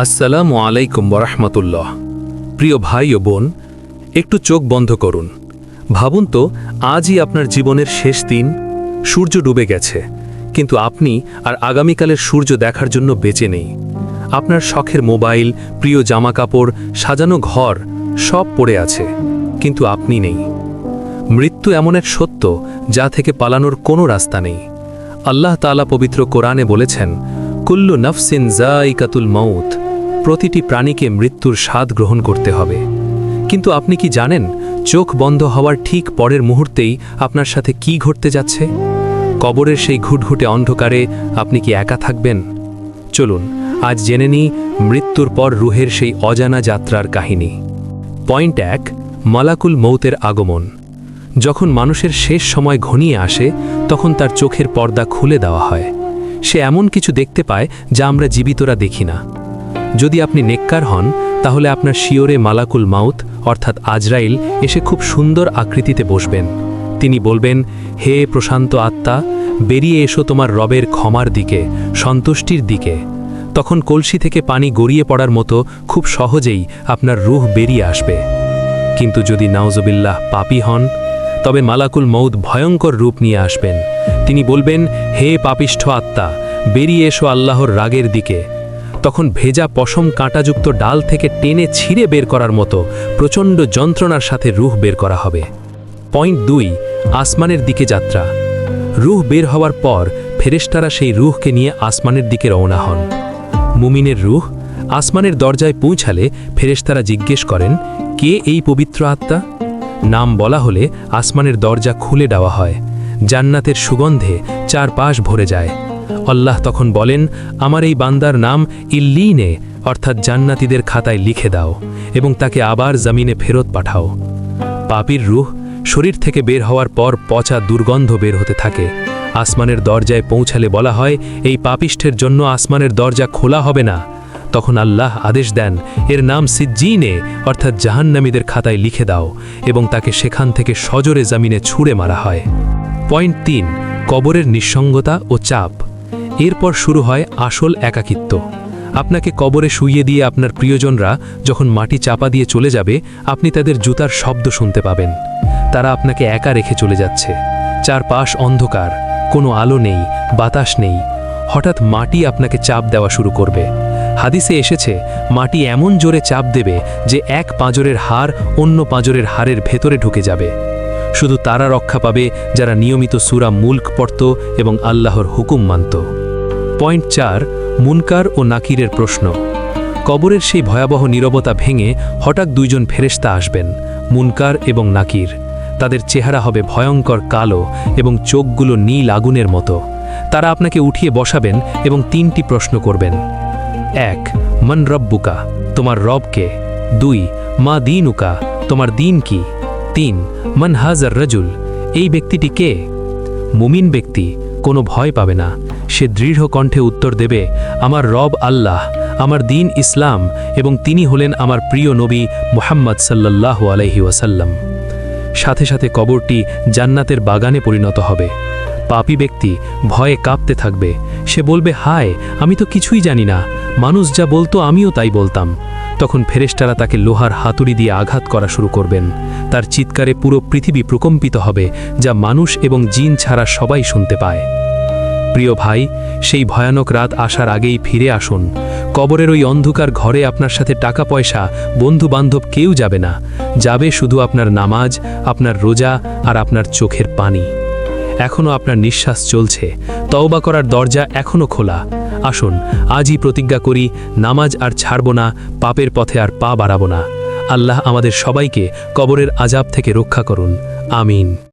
আসসালামু আলাইকুম বরহমতুল্লাহ প্রিয় ভাই ও বোন, একটু চোখ বন্ধ করুন। ভাবুন তো, আজই আপনার জীবনের শেষ দিন, সূর্য ডুবে গেছে, কিন্তু আপনি আর আগামীকালের সূর্য দেখার জন্য বেঁচে নেই। আপনার শখের মোবাইল, প্রিয় জামাকাপড়, সাজানো ঘর, সব পড়ে আছে, কিন্তু আপনি নেই। মৃত্যু এমন এক সত্য, যা থেকে পালানোর কোনো রাস্তা নেই। আল্লাহ তাআলা পবিত্র কোরআনে বলেছেন, কুল্লু নফসিন জাইকাতুল মৌত প্রতিটি প্রাণীকে মৃত্যুর স্বাদ গ্রহণ করতে হবে। কিন্তু আপনি কি জানেন চোখ বন্ধ হওয়ার ঠিক পরের মুহূর্তেই আপনার সাথে কি ঘটতে যাচ্ছে? কবরের সেই ঘুটঘুটে অন্ধকারে আপনি কি একা থাকবেন? চলুন, আজ জেনে নিই মৃত্যুর পর রুহের সেই অজানা যাত্রার কাহিনী। পয়েন্ট এক, মালাকুল মৌতের আগমন। যখন মানুষের শেষ সময় ঘনিয়ে আসে, তখন তার চোখের পর্দা খুলে দেওয়া হয়। সে এমন কিছু দেখতে পায় যা আমরা জীবিতরা দেখি না। যদি আপনি নেককার হন, তাহলে আপনার শিওরে মালাকুল মাউত, অর্থাৎ আজরাইল, এসে খুব সুন্দর আকৃতিতে বসবেন। তিনি বলবেন, হে প্রশান্ত আত্মা, বেরিয়ে এসো তোমার রবের ক্ষমার দিকে, সন্তুষ্টির দিকে। তখন কলসি থেকে পানি গড়িয়ে পড়ার মতো খুব সহজেই আপনার রুহ বেরিয়ে আসবে। কিন্তু যদি নাওজবিল্লাহ পাপী হন, তবে মালাকুল মৌদ ভয়ঙ্কর রূপ নিয়ে আসবেন। তিনি বলবেন, হে পাপিষ্ঠ আত্মা, বেরিয়ে এসো আল্লাহর রাগের দিকে তখন ভেজা পশম কাঁটাযুক্ত ডাল থেকে টেনে ছিঁড়ে বের করার মতো প্রচণ্ড যন্ত্রণার সাথে রুহ বের করা হবে। পয়েন্ট দুই, আসমানের দিকে যাত্রা। রুহ বের হওয়ার পর ফেরেশতারা সেই রুহকে নিয়ে আসমানের দিকে রওনা হন। মুমিনের রুহ আসমানের দরজায় পৌঁছালে ফেরেশতারা জিজ্ঞেস করেন, কে এই পবিত্র আত্মা? নাম বলা হলে আসমানের দরজা খুলে দেওয়া হয়। জান্নাতের সুগন্ধে চারপাশ ভরে যায়। আল্লাহ তখন বলেন, আমার এই বান্দার নাম ইল্লিনে, অর্থাৎ জান্নাতীদের খাতায় লিখে দাও এবং তাকে আবার জমিনে ফেরত পাঠাও। পাপির রুহ শরীর থেকে বের হওয়ার পর পচা দুর্গন্ধ বের হতে থাকে। আসমানের দরজায় পৌঁছালে বলা হয়, এই পাপিষ্ঠের জন্য আসমানের দরজা খোলা হবে না। তখন আল্লাহ আদেশ দেন, এর নাম সিজ্জিনে, অর্থাৎ জাহান্নামীদের খাতায় লিখে দাও এবং তাকে সেখান থেকে সজোরে জামিনে ছুঁড়ে মারা হয়। পয়েন্ট তিন, কবরের নিঃসঙ্গতা ও চাপ। এরপর শুরু হয় আসল একাকিত্ব। আপনাকে কবরে শুইয়ে দিয়ে আপনার প্রিয়জনরা যখন মাটি চাপা দিয়ে চলে যাবে, আপনি তাদের জুতার শব্দ শুনতে পাবেন। তারা আপনাকে একা রেখে চলে যাচ্ছে। চারপাশ অন্ধকার, কোনো আলো নেই, বাতাস নেই। হঠাৎ মাটি আপনাকে চাপ দেওয়া শুরু করবে। হাদিসে এসেছে, মাটি এমন জোরে চাপ দেবে যে এক পাঁজরের হার অন্য পাঁজরের হারের ভেতরে ঢুকে যাবে। শুধু তারা রক্ষা পাবে যারা নিয়মিত সুরা মুল্ক পড়ত এবং আল্লাহর হুকুম মানত। পয়েন্ট চার মুনকার ও নাকিরের প্রশ্ন। কবরের সেই ভয়াবহ নীরবতা ভেঙে হঠাৎ দুইজন ফেরেশতা আসবেন, মুনকার এবং নাকির। তাদের চেহারা হবে ভয়ঙ্কর কালো এবং চোখগুলো নীল আগুনের মতো। তারা আপনাকে উঠিয়ে বসাবেন এবং তিনটি প্রশ্ন করবেন। এক, মন রব্বুকা, তোমার রবকে দুই, মা দিনুকা, তোমার দিন কি? তিন, মন হাজার রজুল, এই ব্যক্তিটি কে? মুমিন ব্যক্তি, কোনো ভয় পাবে না। সে দৃঢ় কণ্ঠে উত্তর দেবে, আমার রব আল্লাহ, আমার দিন ইসলাম এবং তিনি হলেন আমার প্রিয় নবী মোহাম্মদ সাল্লাহ আলহি ওয়াসাল্লাম। সাথে সাথে কবরটি জান্নাতের বাগানে পরিণত হবে। পাপী ব্যক্তি ভয়ে কাঁপতে থাকবে। সে বলবে, হায়, আমি তো কিছুই জানি না। মানুষ যা বলতো আমিও তাই বলতাম। তখন ফেরেশতারা তাকে লোহার হাতুড়ি দিয়ে আঘাত করা শুরু করবেন। তার চিৎকারে পুরো পৃথিবী প্রকম্পিত হবে, যা মানুষ এবং জিন ছাড়া সবাই শুনতে পায়। প্রিয় ভাই, সেই ভয়ানক রাত আসার আগেই ফিরে আসুন। কবরের ওই অন্ধকার ঘরে আপনার সাথে টাকা পয়সা বন্ধু বান্ধব কেউ যাবে না। যাবে শুধু আপনার নামাজ, আপনার রোজা আর আপনার চোখের পানি। এখনও আপনার নিঃশ্বাস চলছে। তওবা করার দরজা এখনও খোলা। আসুন, আজই প্রতিজ্ঞা করি, নামাজ আর ছাড়ব না, পাপের পথে আর পা বাড়াবো না। আল্লাহ আমাদের সবাইকে কবরের আজাব থেকে রক্ষা করুন। আমিন।